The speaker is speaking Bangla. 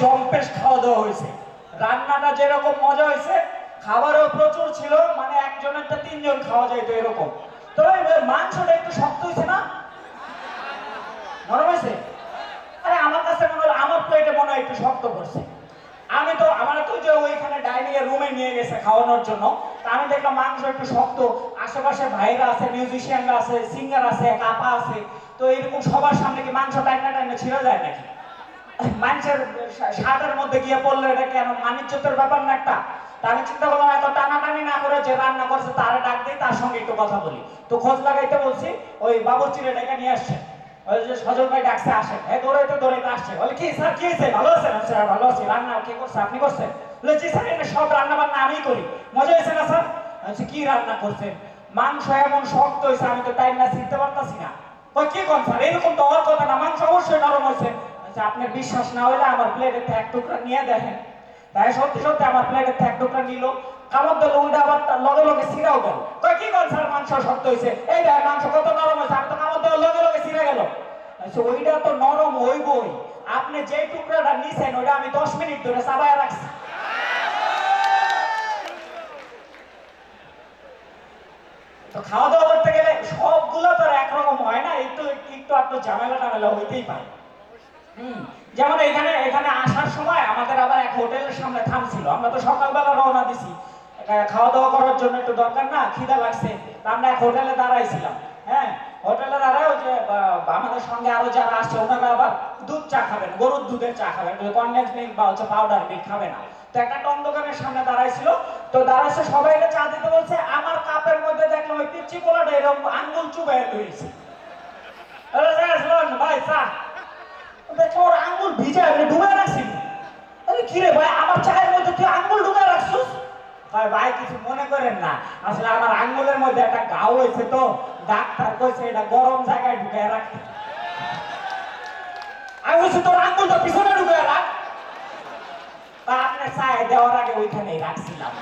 জম্পেশ খাওয়া দাওয়া হয়েছে। রান্নাটা যেরকম মজা হয়েছে, খাবারও প্রচুর ছিল মানে একজনেরটা তিনজন খাওয়া যাইতো এরকম। তবে মাংসটা একটু শক্ত হয়েছে না? নরম হয়েছে? আরে আমার কাছে মনে হলো আমার প্লেটে মনে হয় একটু শক্ত করছে। আমি তো, আমার তো যে ওইখানে ডাইনিং রুমে নিয়ে গেছে খাওয়ানোর জন্য। তা আমি দেখলাম মাংস একটু শক্ত। আশেপাশে ভাইরা আছে মিউজিশিয়ানরা আছে সিঙ্গার আছে কাপা আছে। তো এরকম সবার সামনে কি মাংস টাইনা টাইনা ছিঁড়ে যায় নাকি? মানুষের মধ্যে গিয়ে পড়লে এটা কেন? ব্যাপার না একটা? তা আমি চিন্তা করলাম এত টানাটানি না করে যে রান্না করছে তারে ডাক দিই তার সঙ্গে একটু কথা বলি। তো খোঁজ লাগাইতে বলছি ওই নিয়ে আসছে। ওই যে সজল ভাই ডাকছে হ্যাঁ আসছে। বলে কি স্যার কি হয়েছে? ভালো আছেন? "হ্যাঁ, স্যার ভালো রান্না করছে? আপনি করছেন? বলে জি স্যার এটা সব রান্না বান্না আমিই করি। মজা হয়েছে না স্যার? আচ্ছা কি রান্না করছেন? মাংস এমন শক্ত হয়েছে আমি তো টাইম না শিখতে পারতাছি না। ওই কি কোন স্যার? এরকম তো কথা আচ্ছা আপনার বিশ্বাস না হলে আমার প্লেটের এক টুকরা নিয়ে দেখেন। তাই সত্যি সত্যি আমার প্লেটের এক টুকরা নিল। কামড় দিল ওইটা আবার লগে লগে ছিঁড়াও গেল। কই কি কোন স্যার? মাংস শক্ত হয়েছে এই দেখ মাংস কত নরম হয়েছে আমি তো কামড় দেওয়ার লগে লগে ছিঁড়ে গেল। আচ্ছা ওইটা তো নরম হইবই। আপনি যে টুকরাটা নিছেন, ওইটা আমি দশ মিনিট ধরে চাবায় রাখছি। তো খাওয়া দাওয়া করতে গেলে সবগুলো তো একরকম হয় না। একটু একটু একটু ঝামেলা টামেলা হইতেই পারে। যেমন এখানে এখানে আসার সময় আমাদের আবার এক হোটেলের সামনে থামছিল। আমরা তো সকালবেলা রওনা দিছি। খাওয়া দাওয়া করার জন্য একটু দরকার না, খিদা লাগছে। আমরা এক হোটেলে দাঁড়াইছিলাম। হ্যাঁ হোটেলে দাঁড়ায় ওই যে আমাদের সঙ্গে আরও যারা আসছে, ওনারা আবার দুধ চা খাবেন, গরুর দুধের চা খাবেন। কনডেন্স মিল্ক বা হচ্ছে পাউডার মিল্ক খাবে না। তো একটা টন দোকানের সামনে দাঁড়াইছিল। তো দাঁড়াচ্ছে সবাইকে চা দিতে বলছে, আমার কাপের মধ্যে দেখলাম ওই পিচ্ছি পোলাটা এরকম আঙ্গুল চুবাই রয়েছে ভাই, চা। ভিজা আমি ডুবে রাখছি আরে কি রে ভাই, আমার চায়ের মধ্যে তুই আঙ্গুল ডুবে রাখছিস? ভাই ভাই, কিছু মনে করেন না। আসলে আমার আঙ্গুলের মধ্যে একটা ঘাও হয়েছে তো। ডাক্তার কইছে এটা গরম জায়গায় ঢুকে রাখতে আমি বলছি, তোর আঙ্গুলটা পিছনে ঢুকে রাখ। তা আপনি চায় দেওয়ার আগে ওইখানেই রাখছিলাম।